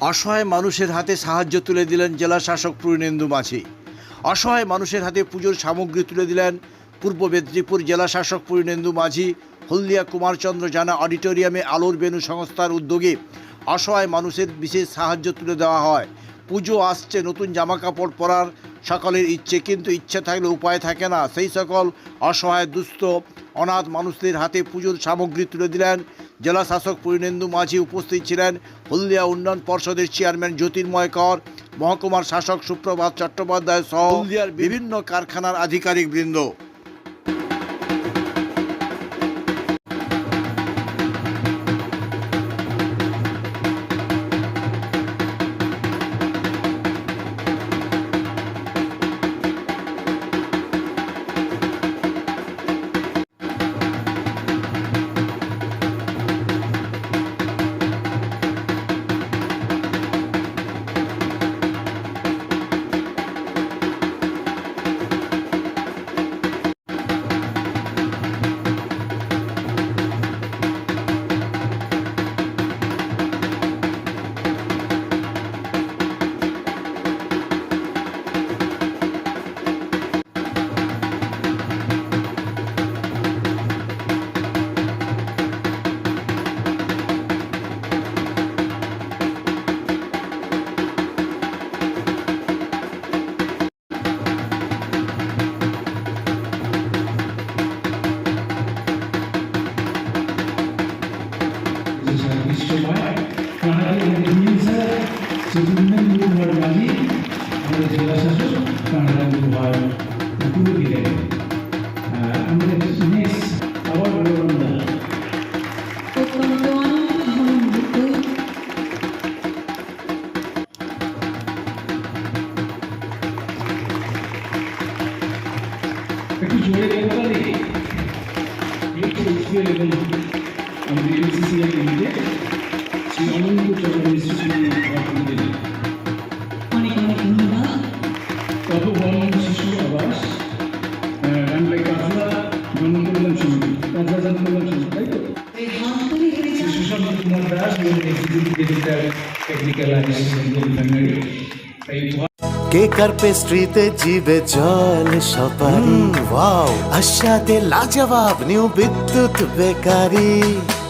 অসহায় মানুষের হাতে সাহায্য তুলে দিলেন জেলা শাসক পূর্ণেন্দু মাঝি। অসহায় মানুষের হাতে পুজোর সামগ্রী তুলে দিলেন পূর্ব মেদিনীপুর জেলা শাসক পূর্ণেন্দু মাঝি। হলদিয়া কুমারচন্দ্র জানা অডিটোরিয়ামে আলোর বেনু সংস্থার উদ্যোগে অসহায় মানুষের বিশেষ সাহায্য তুলে দেওয়া হয়। পুজো আসছে, নতুন জামা কাপড় পরার সকলের ইচ্ছে, কিন্তু ইচ্ছে থাকলে উপায় থাকে না। সেই সকল অসহায়, দুস্থ, অনাথ মানুষদের হাতে পুজোর সামগ্রী তুলে দিলেন জেলা শাসক পূর্ণেন্দু মাঝি উপস্থিত ছিলেন। হলদিয়া উন্নয়ন পর্ষদের চেয়ারম্যান জ্যোতির্ময় কর মহকুমার শাসক সুপ্রভাত চট্টোপাধ্যায় সহ হলদিয়ার বিভিন্ন কারখানার আধিকারিক বৃন্দ বিশ্বময় কানাডার ইন্ডিয়ান চতুর্থ গুরুভার মাঝি আমাদের জেলা শাসক কানাডা গুরুভার তুলে দিলেন আহ, আমাদের নেক্সট আবার গৌরবন্দা অত্যন্ত আনন্দিত একটু জোরে করতালি একটু উৎসবে এবং আমাদের এনসিসিআই লিমিটেড শ্রী অনন্ত চন্দ্র মিশ্র দিলেন অনেক অনেক ধন্যবাদ তপবন শিশু আবাস রামলাই কাজলা জনকল্যাণ সমিতি কাজলা জনকল্যাণ সমিতি তাই তো এই হাত তুলে ধরেছেন Shri Sushanta Kumar Das executive editor technical assistant government এই কেকার পেস্ট্রিতে জিবে জল সপারি ওয়াও। আশাতে লাজবাব নিউ বিদ্যুৎ বেকারি।